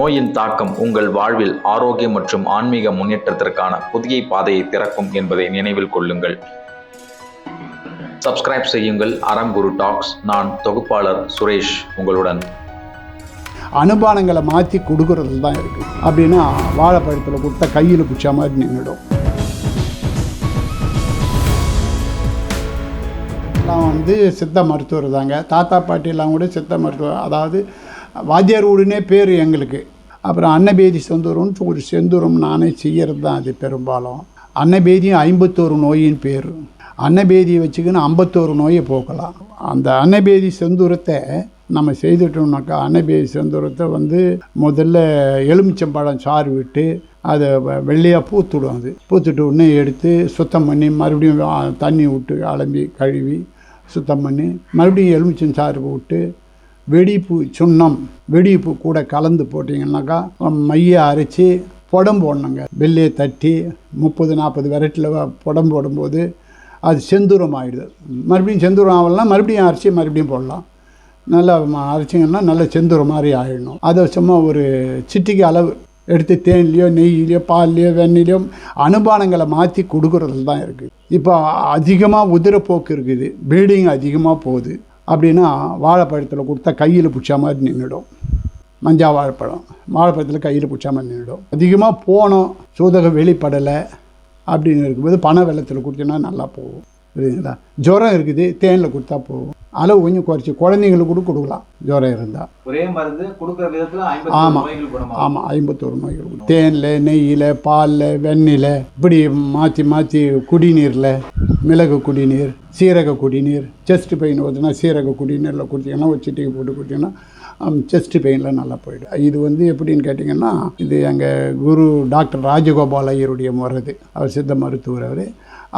நோயின் தாக்கம் உங்கள் வாழ்வில் ஆரோக்கியம் மற்றும் ஆன்மீக முன்னேற்றத்திற்கான புதிய பாதையை திறக்கும் என்பதை நினைவில் கொள்ளுங்கள். சப்ஸ்கிரைப் செய்யுங்கள். அறம் குரு டாக்ஸ். நான் தொகுப்பாளர் சுரேஷ் உங்களுடன். அனுபானங்களை மாற்றி கொடுக்கறது தான் இருக்குது அப்படின்னா வாழைப்பழத்தில் கொடுத்தா கையில் பிடிச்ச மாதிரி நின்றுடும் எல்லாம் வந்து சித்த மருத்துவர் தாங்க. தாத்தா பாட்டியெல்லாம் கூட சித்த மருத்துவர். அதாவது வாத்தியார் வீடுனே பேர் எங்களுக்கு. அப்புறம் அன்னபேதி செந்தூரம்னு ஒரு செந்தூரம் நானே செய்கிறது தான் அது பெரும்பாலும். அன்னபேதியும் ஐம்பத்தோரு நோயின் பேர். அன்னபேதியை வச்சுக்கின்னு ஐம்பத்தோரு நோயை போக்கலாம். அந்த அன்னபேதி செந்தூரத்தை நம்ம செய்துட்டோம்னாக்கா அன்னபேதி செந்தூரத்தை வந்து முதல்ல எலுமிச்சம்பழம் சாறு விட்டு அதை வெள்ளையாக பூத்துடும் அது. பூத்துட்டு உடனே எடுத்து சுத்தம் பண்ணி மறுபடியும் தண்ணி விட்டு அலம்பி கழுவி சுத்தம் பண்ணி மறுபடியும் எலுமிச்சம் சாறு விட்டு வெடிப்பு சுண்ணம் வெடிப்பு கூட கலந்து போட்டிங்கன்னாக்கா மைய அரைச்சி புடம் போடணுங்க வெள்ளையை தட்டி முப்பது நாற்பது வெரைட்டியில் புடம் போடும்போது அது செந்தூரம் ஆகிடுது மறுபடியும் செந்தூரம் ஆகலாம் மறுபடியும் அரைச்சி மறுபடியும் போடலாம். நல்லா அரைச்சிங்கன்னா நல்ல செந்தூரம் மாதிரி ஆகிடணும் அதை சும்மா ஒரு சிட்டிக்கு அளவு எடுத்து தேன்லேயோ நெய்யிலையோ பால்லையோ வெண்ணிலையோ அனுபானங்களை மாற்றி கொடுக்குறதுல தான் இருக்குது இப்போ அதிகமாக உதிரப்போக்கு இருக்குது. ப்ளீடிங் அதிகமாக போகுது. அப்படின்னா வாழைப்பழத்தில் கொடுத்தா கையில் பிடிச்ச மாதிரி நின்றுடும் மஞ்சா வாழைப்பழம் வாழைப்பழத்தில் கையில் பிடிச்ச மாதிரி நின்றுடும் அதிகமாக போனோம் சூதகம் வெளிப்படலை அப்படின்னு இருக்கும்போது பனை வெள்ளத்தில் கொடுத்தீங்கன்னா நல்லா போகும். புரியுதுங்களா? ஜுரம் இருக்குது தேனில் கொடுத்தா போகும். அளவு கொஞ்சம் குறைச்சி குழந்தைங்களுக்கு கூட கொடுக்கலாம் ஜுரம் இருந்தால் ஒரே மருந்து கொடுக்குற விதத்துல ஐம்பத்தி ஆமா. நோய்கள் குணமாகும். ஆமாம் ஐம்பத்தோரு நோய்கள். தேனில் நெய்யில் பாலில் வெண்ணில் இப்படி மாற்றி மாற்றி குடிநீரில் மிளகு குடிநீர் சீரக குடிநீர் செஸ்ட் பெயின் வருதுன்னா சீரக குடிநீரில் குடிச்சிங்கன்னா ஒரு சிட்டிக்கு போட்டு குடிச்சிங்கன்னா செஸ்ட் பெயினில் நல்லா போயிடும். இது வந்து எப்படின்னு கேட்டிங்கன்னா இது எங்கள் குரு டாக்டர் ராஜகோபால் ஐயருடைய முறை அவர் சித்த மருத்துவர் அவர்.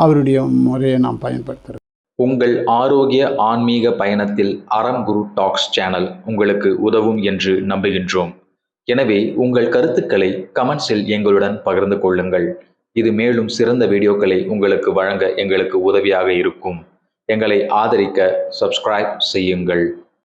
அவருடைய முறையை நான் பயன்படுத்துகிறேன் உங்கள் ஆரோக்கிய ஆன்மீக பயணத்தில் அறம் குரு டாக்ஸ் சேனல் உங்களுக்கு உதவும் என்று நம்புகின்றோம். எனவே உங்கள் கருத்துக்களை கமெண்ட்ஸில் எங்களுடன் பகிர்ந்து கொள்ளுங்கள். இது மேலும் சிறந்த வீடியோக்களை உங்களுக்கு வழங்க எங்களுக்கு உதவியாக இருக்கும். எங்களை ஆதரிக்க சப்ஸ்கிரைப் செய்யுங்கள்.